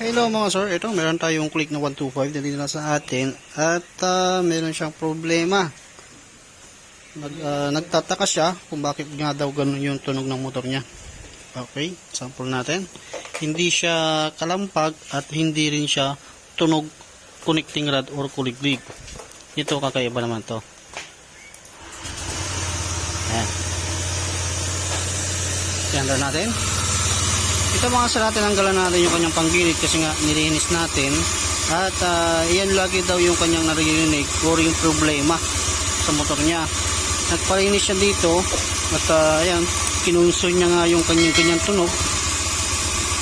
Hello mga sir, ito meron tayong click na 125 na dinala sa atin at ah, meron siyang problema. Nag, ah, nagtataka siya kung bakit nga daw ganun yung tunog ng motor niya. Okay, sample natin. Hindi siya kalampag at hindi rin siya tunog connecting rod or kuliglig. Ito kakaiba naman to. Ayan. Yan natin. Ito mga sa natin, tanggalan natin yung kanyang panggilid kasi nga nilinis natin. At ah, yan lagi daw yung kanyang naririnig or yung problema sa motor niya. Nagpalinis siya dito at ah, ayan, kinunsoy niya nga yung kanyang kanyang tunog.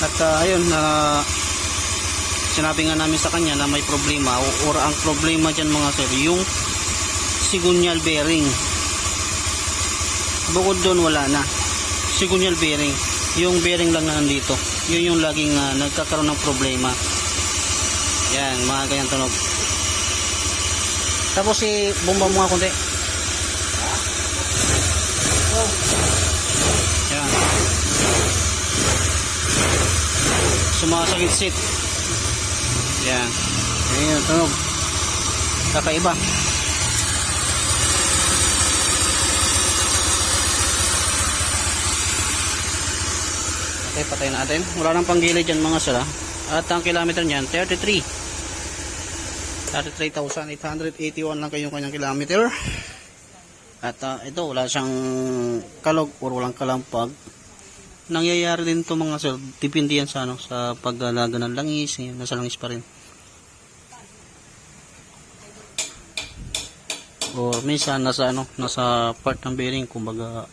At ah, ayun, na sinabi nga namin sa kanya na may problema o or ang problema dyan mga sir, yung sigunyal bearing. Bukod doon wala na. Sigunyal bearing yung bearing lang na nandito. Yun yung laging ah, nagkakaroon ng problema. Yan mga ganyan tunog. Tapos si bomba mo nga konti. Yan. Sumasakit sit yan. Yung tunog. Kakaiba Okay, patay natin. Wala nang panggilid dyan mga sala. At ang kilometer niyan, 33. 33,881 lang kayong kanyang kilometer. At ah, ito, wala siyang kalog or walang kalampag. Nangyayari din to mga sir. Depende yan sa, ano, sa pag-alaga ng langis. Yan, nasa langis pa rin. Or minsan nasa ano, nasa part ng bearing kumbaga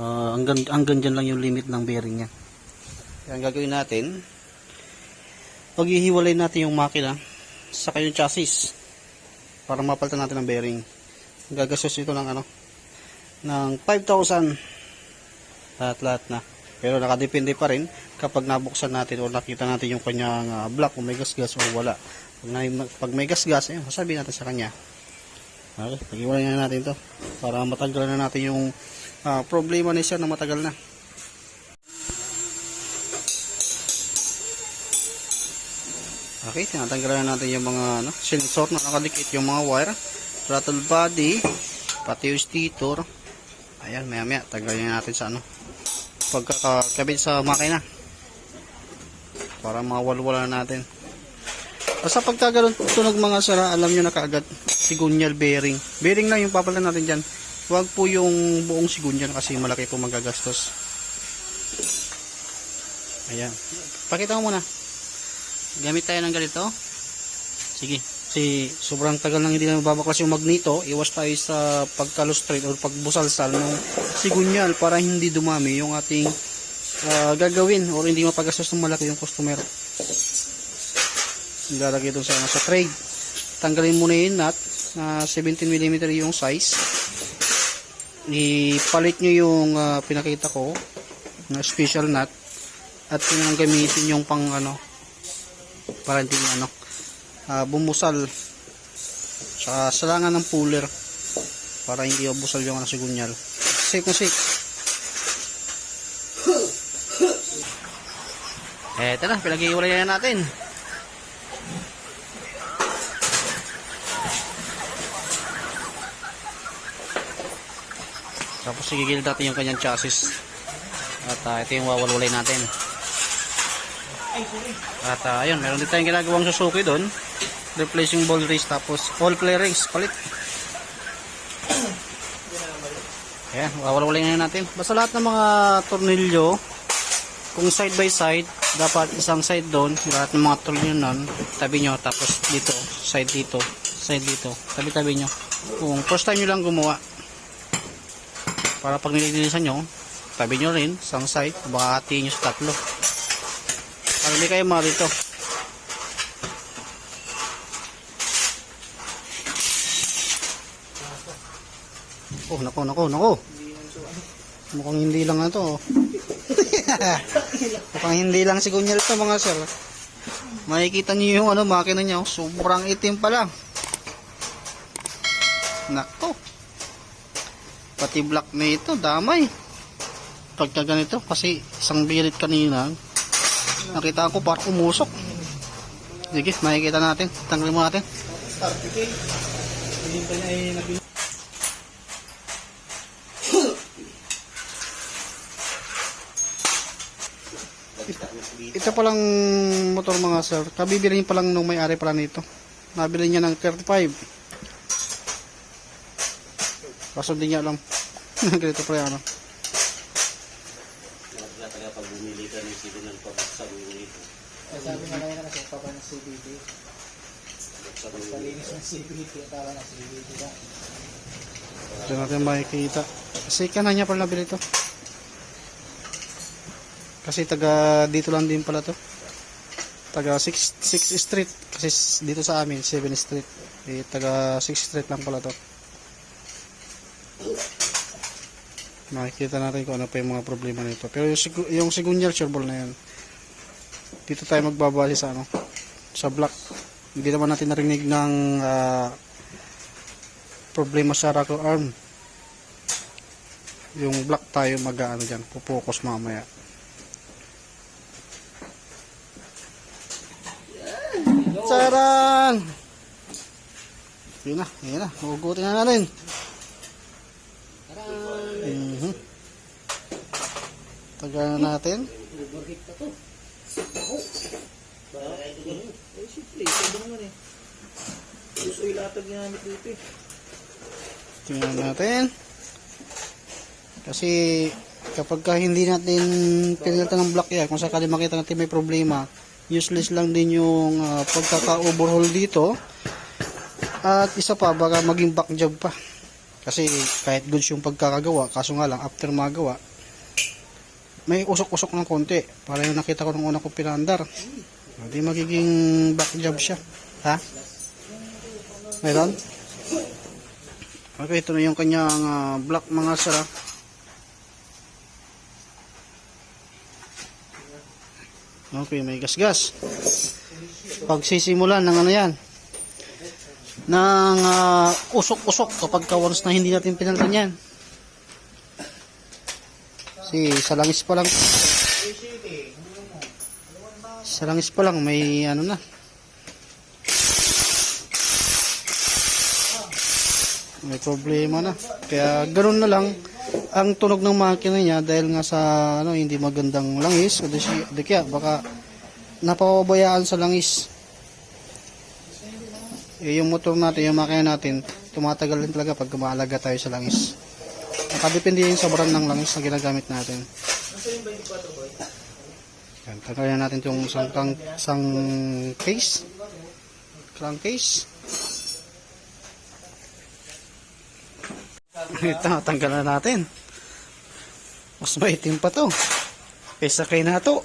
Ah, hanggang, hanggang dyan lang yung limit ng bearing niya. Ang gagawin natin, paghihiwalay natin yung makina sa yung chassis para mapalitan natin ang bearing. Gagastos ito ng ano, ng 5,000 lahat-lahat na. Pero nakadepende pa rin kapag nabuksan natin o nakita natin yung kanyang ah, block kung may gas-gas o wala. Pag, na, pag may gas-gas, ayun, sasabihin natin sa kanya. Okay, pag-iwalay na natin to para matanggalan na natin yung ah, problema ni sir na matagal na. Okay, tinatanggalan na natin yung mga ano, sensor na nakadikit yung mga wire, throttle body, pati yung stator. Ayan, maya maya, tanggalin natin sa ano, pagkakabit sa makina. Para mawalwala natin. Basta pagkaganon tunog mga sara, alam nyo na kaagad, sigunyal bearing. Bearing lang yung papalitan natin dyan. Huwag po yung buong sigunyal kasi malaki po magagastos. Ayan. Pakita mo muna. Gamit tayo ng ganito. Sige. Si sobrang tagal nang hindi na mababaklas yung magneto, iwas tayo sa pagkalustrate o pagbusalsal ng sigunyal para hindi dumami yung ating ah, gagawin or hindi mapagastos ng malaki yung customer. Ilalagay ito sa, sa trade. Tanggalin muna yung nut na 17mm yung size. Ipalit nyo yung ah, pinakita ko na special nut at yun ang gamitin yung pang ano para hindi ano ah, bumusal sa salangan ng puller para hindi mabusal yung ano sigunyal. Safe na safe. Eh, tara, pinag-iwalay na natin. Tapos sigigil natin yung kanyang chassis. At ah, ito yung wawalwalay natin. At ah, ayun, meron din tayong ginagawang Suzuki doon. Replacing ball race tapos all race palit. Ayan, wawalwalay na natin. Basta lahat ng mga tornilyo, kung side by side, dapat isang side doon, lahat ng mga tornilyo nun, tabi nyo, tapos dito, side dito, side dito, tabi-tabi nyo. Kung first time nyo lang gumawa, para pag nililinisan nyo, tabi nyo rin, isang side, baka hatiin nyo sa tatlo. Para hindi kayo marito. Oh, nako, nako, nako. Mukhang hindi lang na to. Mukhang hindi lang si Gunyal to mga sir. Makikita niyo yung ano, makina niya. oh. Sobrang itim pa lang. Nako. Pati black na ito, damay. Pagka ganito, kasi isang birit kanina, Nakita ko parang umusok. Sige, makikita natin. Tanggalin mo natin. Ito palang motor mga sir. Kabibili pa lang nung may-ari pala nito. Nabili niya ng 35. Kaso di niya alam. Ganito pala ano. Wala talaga pag bumili ka ng signal pabaksak mo ito. Sabi nga kayo na kasi pa ng CBD. Palinis ng CBD. Tawa ng CBD ka. Ito natin makikita. Kasi kanan niya pala nabili ito. Kasi taga dito lang din pala to. Taga 6, 6 street. Kasi dito sa amin, 7 street. Eh, taga 6 street lang pala to. Makikita natin kung ano pa yung mga problema nito. Pero yung, yung sigunyal sureball na yan. Dito tayo magbabase sa ano. Sa block. Hindi naman natin narinig ng ah, problema sa rocker arm. Yung block tayo mag-ano dyan. Pupokus mamaya. Charan! Yun na, yun na. Hugutin na natin. Tagal na natin. Overheat pa to. Eh, simple. Sabi naman eh. Gusto ilatag ginamit dito eh. Tingnan natin. Kasi kapag ka hindi natin pinilitan ng block yan, kung sakali makita natin may problema, useless lang din yung ah, pagkaka-overhaul dito. At isa pa, baka maging back job pa. Kasi kahit goods yung pagkakagawa, kaso nga lang, after magawa, may usok-usok ng konti. Para yung nakita ko nung una ko pinandar. Hindi magiging back job siya. Ha? Meron? Okay, ito na yung kanyang ah, block mga sara. Okay, may gas-gas. Pagsisimulan ng ano yan, ng ah, usok-usok kapag ka once na hindi natin pinalitan yan. Si sa langis pa lang, sa langis pa lang may ano na, may problema na. Kaya ganoon na lang ang tunog ng makina niya dahil nga sa ano hindi magandang langis o di, di kaya baka napapabayaan sa langis. Eh, yung motor natin, yung makina natin, tumatagal din talaga pag maalaga tayo sa langis. Nakadepende yun sa brand ng langis na ginagamit natin. Yan, tanggalin natin yung isang, kang, isang case. Crankcase. Ito, tanggalan natin. Mas maitim pa to. Kaysa kay na to.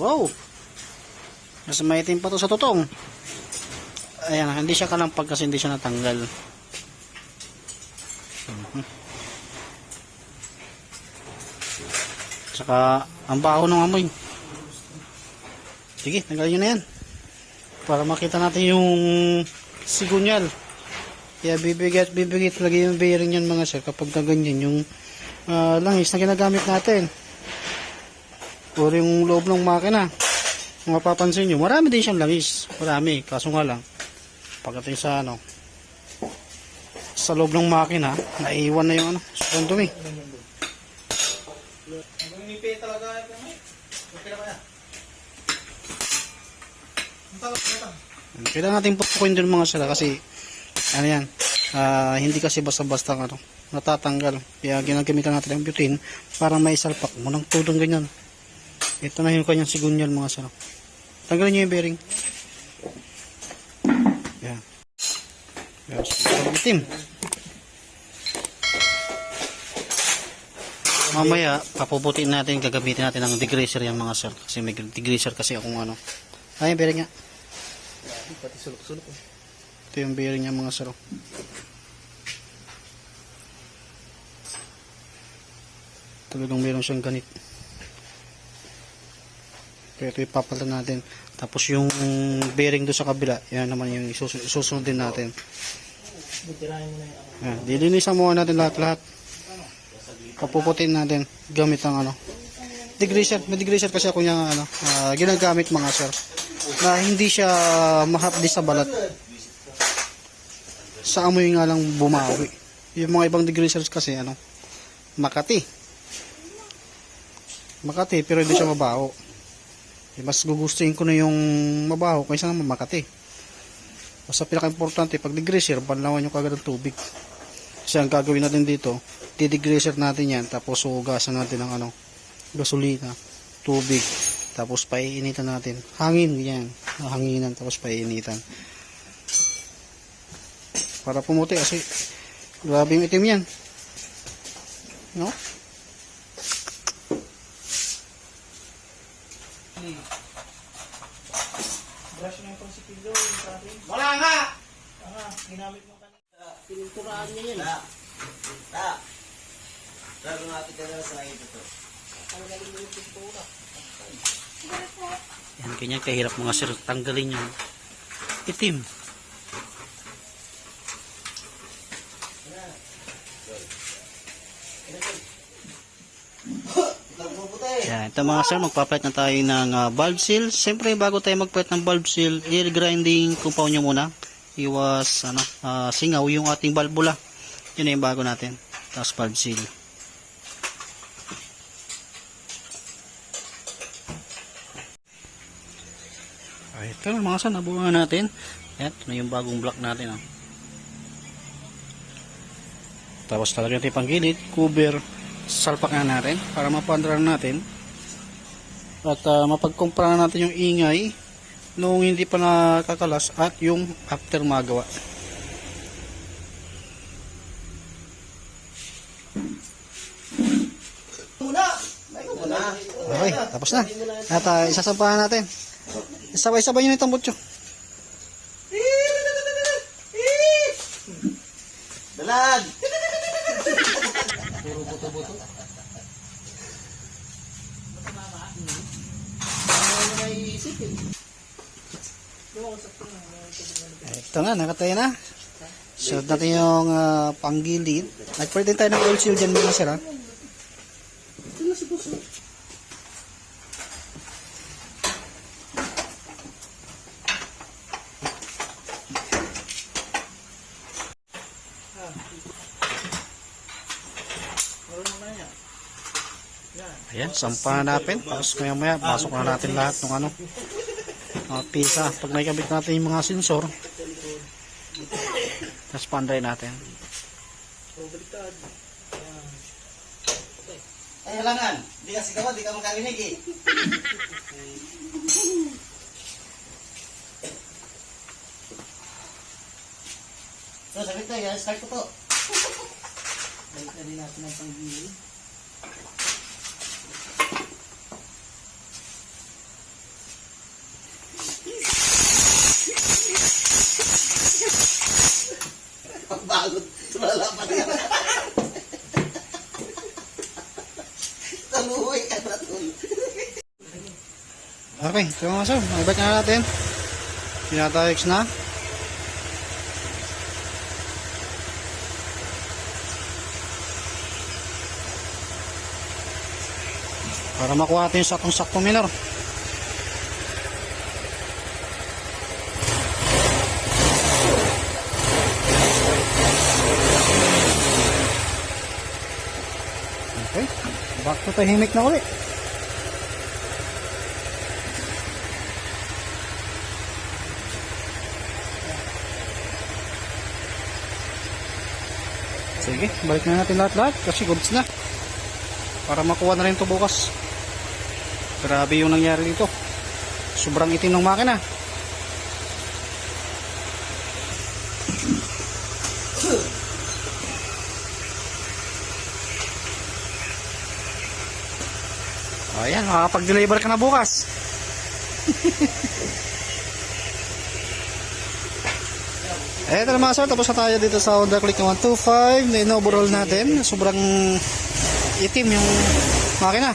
wow. Mas maitim pa to sa totong. Ayan, hindi siya kalampag kasi hindi siya natanggal. Mhm. Saka, ang baho ng amoy. Sige, tanggalin nyo na yan para makita natin yung sigunyal. Kaya bibigay at bibigay talaga yung bearing yan mga sir kapag ganyan yung ah, langis na ginagamit natin. Or yung loob ng makina. Kung mapapansin nyo, marami din siyang langis. Marami. Kaso nga lang, pagdating sa ano, sa loob ng makina, naiiwan na yung ano, sobrang dumi. Kailangan natin pupukin dun mga sila kasi ano yan, ah, hindi kasi basta-basta ano, natatanggal. Kaya ginagamitan natin ang butane para may salpak mo ng tudong ganyan. Ito na yung kanyang sigunyal mga sila. Tanggalin nyo yung bearing. Yan. Yan, sobrang itim. Mamaya, papuputin natin, gagamitin natin ng degreaser yung mga sir. Kasi may degreaser kasi akong ano. Ay, bearing nga. Pati sulok-sulok. Ito yung bearing niya mga saro. Talagang meron siyang ganit. Kaya ito ipapalitan natin. Tapos yung bearing doon sa kabila, yan naman yung isusunod, isusunod din natin. Yan, dilinisan muna natin lahat-lahat. papuputin natin gamit ang ano. Degreaser. May degreaser kasi ako yung ano, ah, ginagamit mga sir. Na hindi siya mahapdi sa balat. Sa amoy nga lang bumawi. Yung mga ibang degreasers kasi ano, Makati. Makati pero hindi siya mabaho. Eh, mas gugustuhin ko na yung mabaho kaysa naman Makati. Basta pinaka-importante, pag degreaser, banlawan yung kagad ng tubig. Kasi ang gagawin natin dito, didegreaser natin yan, tapos hugasan natin ng ano, gasolina, tubig, tapos paiinitan natin. Hangin, yan. Hanginan, tapos paiinitan. Para pumuti kasi grabe yung itim yan. No? Brush na yung pangsipilo, yung traffic. Wala nga! Aha, ginamit mo kanina. Pininturahan niya yun. Ta. Ta. Lalo natin ka na sa ito. Ang galing mo yung pintura. Yan, ganyan kahirap mga sir, tanggalin yung itim. Yan, ito mga sir, magpapalit na tayo ng ah, valve seal. Siyempre, bago tayo magpalit ng valve seal, i-grinding compound nyo muna. Iwas, ano, ah, singaw yung ating valvula. Yun na yung bago natin. Tapos valve seal. Ay, ito na mga sir, nabunga natin. Yan, ito na yung bagong block natin. Oh. Tapos talaga natin panggilid, cover, salpak na natin para mapandran natin. At uh, mapagkumpara na natin yung ingay nung hindi pa nakakalas at yung after magawa. Okay, tapos na. At uh, isasampahan natin. Sabay-sabay yun itong butyo. Dalag! Ito na, nakatayo na. Sunod natin yung uh, panggilid. Nagpwede tayo ng oil seal dyan mga sir ha. Yan. Ayan, sampahan natin. Tapos maya maya, pasok na natin lahat ng ano, mga pisa. Pag naikabit natin yung mga sensor, tapos panday natin. So, baliktad. Ay, halangan! Di ka sigawan, di ka makarinig eh. So, sabi ko, yan, start ko to. Balik na din natin ang panggilid. Pagbagot, tulala pa niya. Taluhoy ka na tol. Okay, so mga sir, magbalik na natin. Pinatayos na. Para makuha natin yung sakong-sakong minor. Okay, back to tahimik na ulit. Sige, balik na natin lahat-lahat kasi goods na. Para makuha na rin ito bukas. Grabe yung nangyari dito. Sobrang itim ng makina. Ayan, makakapag-deliver ka na bukas. Eto na mga sir, tapos na tayo dito sa Honda Click 125 na inoverall natin. Sobrang itim yung makina.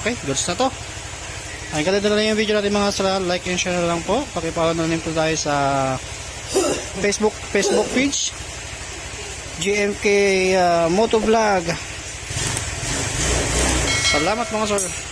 Okay, goods na to. Ay, kaya na lang yung video natin mga sala. Like and share na lang po. Pakipollow na rin po tayo sa Facebook Facebook page. GMK uh, Motovlog. Salamat mga sir.